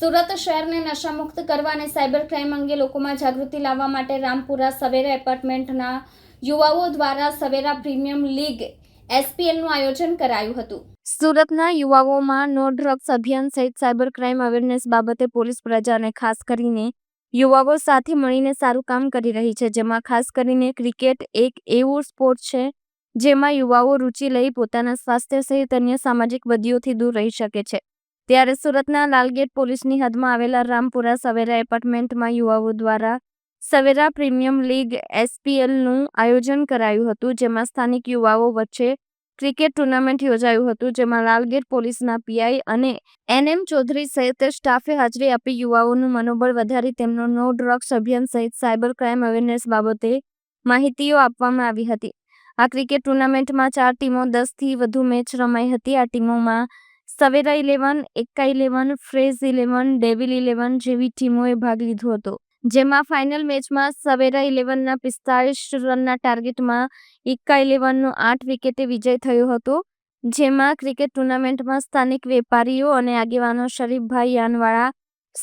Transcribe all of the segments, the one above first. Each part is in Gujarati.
સુરત શહેરને નશામુક્ત કરવા અને સાયબર ક્રાઇમ અંગે લોકોમાં જાગૃતિ લાવવા માટે રામપુરા સવેરા એપાર્ટમેન્ટના યુવાઓ દ્વારા સવેરા પ્રીમિયમ લીગ એસપીએલનું આયોજન કરાયું હતું. સુરતના યુવાઓમાં નો ડ્રગ્સ અભિયાન સહિત સાયબર ક્રાઇમ અવેરનેસ બાબતે પોલીસ પ્રજાને ખાસ કરીને યુવાઓ સાથે મળીને સારું કામ કરી રહી છે. જેમાં ખાસ કરીને ક્રિકેટ એક એવો સ્પોર્ટ છે જેમાં યુવાઓ રુચિ લઈ પોતાના સ્વાસ્થ્ય સહિત અન્ય સામાજિક બદીઓથી દૂર રહી શકે છે. ત્યારે સુરતના લાલગેટ પોલીસની હદમાં આવેલા રામપુરા સવેરા એપાર્ટમેન્ટમાં યુવાઓ દ્વારા સવેરા પ્રીમિયમ લીગ એસપીએલનું આયોજન કરાયું હતું, જેમાં સ્થાનિક યુવાઓ વચ્ચે ક્રિકેટ ટુર્નામેન્ટ યોજાયું હતું, જેમાં લાલગેટ પોલીસના પીઆઈ અને એનએમ ચૌધરી સહિત સ્ટાફે હાજરી આપી યુવાઓનું મનોબળ વધારી તેમનો નો ડ્રગ્સ અભિયાન સહિત સાયબર ક્રાઇમ અવેરનેસ બાબતે માહિતીઓ આપવામાં આવી હતી. આ ક્રિકેટ ટુર્નામેન્ટમાં ચાર ટીમો દસથી વધુ મેચ રમાઈ હતી. આ ટીમોમાં સવેરા ઇલેવન, એક્કા ઇલેવન, ફ્રેઝ ઇલેવન, ડેવિલ ઇલેવન જેવી ટીમોએ ભાગ લીધો હતો. જેમાં ફાઇનલ મેચમાં સવેરા ઇલેવનના પિસ્તાળીસ રનના ટાર્ગેટમાં ઇક્કા ઇલેવનનો આઠ વિકેટે વિજય થયો હતો. જેમાં ક્રિકેટ ટુર્નામેન્ટમાં સ્થાનિક વેપારીઓ અને આગેવાનો શરીફભાઈ યાનવાળા,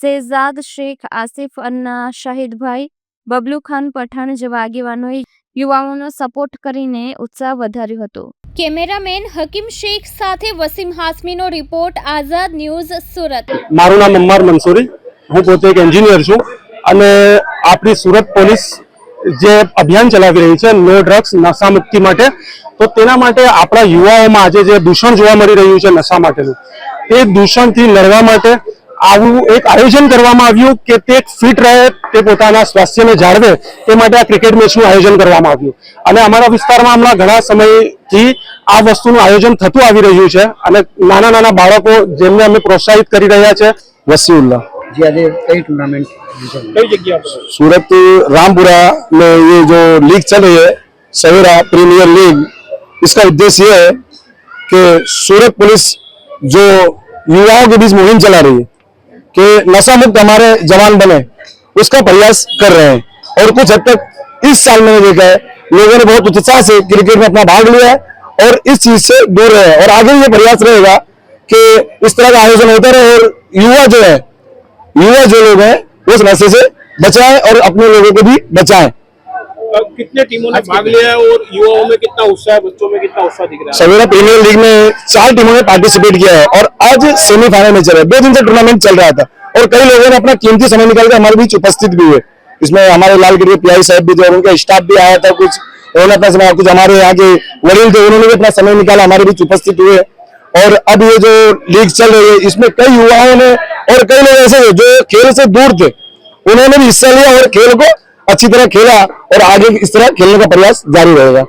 શેઝાદ શેખ, આસિફ અન્ના, શાહિદભાઈ બબલુ ખાન પઠાણ જેવા આગેવાનોએ યુવાઓનો સપોર્ટ કરીને ઉત્સાહ વધાર્યો હતો. કેમેરામેન હકીમ શેખ સાથે વસીમ હાસમીનો રિપોર્ટ, આઝાદ ન્યૂઝ, સુરત. મારું નામ અમ્માર મંસૂરી. હું પોતે એક એન્જિનિયર છું અને આપણી સુરત પોલીસ જે અભિયાન ચલાવી રહી છે, નો ડ્રગ્સ, નશા મુક્તિ માટે, તો તેના માટે આપણા યુવાઓમાં આજે જે દૂષણ જોવા મળી રહ્યું છે નશા માટેનું, તે દૂષણથી લડવા માટે આવું એક આયોજન કરવામાં આવ્યું કે તે ફિટ રહે તે પોતાના સ્વાસ્થ્યને જાળવે તે માટે આ ક્રિકેટ મેચનું આયોજન કરવામાં આવ્યું અને અમારા વિસ્તારમાં હમણાં ઘણા સમયથી આ વસ્તુનું આયોજન થતું આવી રહ્યું છે અને નાના નાના બાળકો જેમને અમે પ્રોત્સાહિત કરી રહ્યા છે वसीउल्ला जी आज कई टूर्नामेंट કઈ જગ્યા પર सूरत रामपुरा में ये जो लीग चल रही है सवेरा प्रीमियर लीग इसका उद्देश्य ये है कि सूरत पुलिस जो युवाओं के बीच मुहिम चला रही है कि नशा मुक्त हमारे जवान बने, उसका प्रयास कर रहे हैं। और कुछ हद तक इस साल मैंने देखा है, लोगों ने बहुत उत्साह से क्रिकेट में अपना भाग लिया है और इस चीज़ से दूर रहे और आगे ये प्रयास रहेगा कि इस तरह का आयोजन होता रहे और युवा जो है, युवा जो लोग हैं, उस नशे से बचाएँ और अपने लोगों को भी बचाएँ। कितने टीमों ने भाग लिया है और युवाओं में कितना उत्साह है बच्चों में कितना उत्साह दिख रहा है? सवेरा प्रीमियर लीग में चार टीमों ने पार्टिसिपेट किया है और आज सेमीफाइनल में चल। रहा है दो दिन से टूर्नामेंट चल रहा था और कई लोगों ने अपना कीमती समय निकाल कर हमारे बीच उपस्थित भी हुए। इसमें हमारे लाल गिरी पीआई साहब भी थे और उनका स्टाफ भी आया था कुछ। उन्होंने अपना समय कुछ हमारे यहाँ के वडील थे उन्होंने भी अपना समय निकाला हमारे बीच उपस्थित हुए। और अब ये जो लीग चल रही है इसमें कई युवाओं ने और कई लोग ऐसे जो खेल से दूर थे। उन्होंने भी हिस्सा लिया और खेल को अच्छी तरह खेला और आगे इस तरह खेलने का प्रयास जारी रहेगा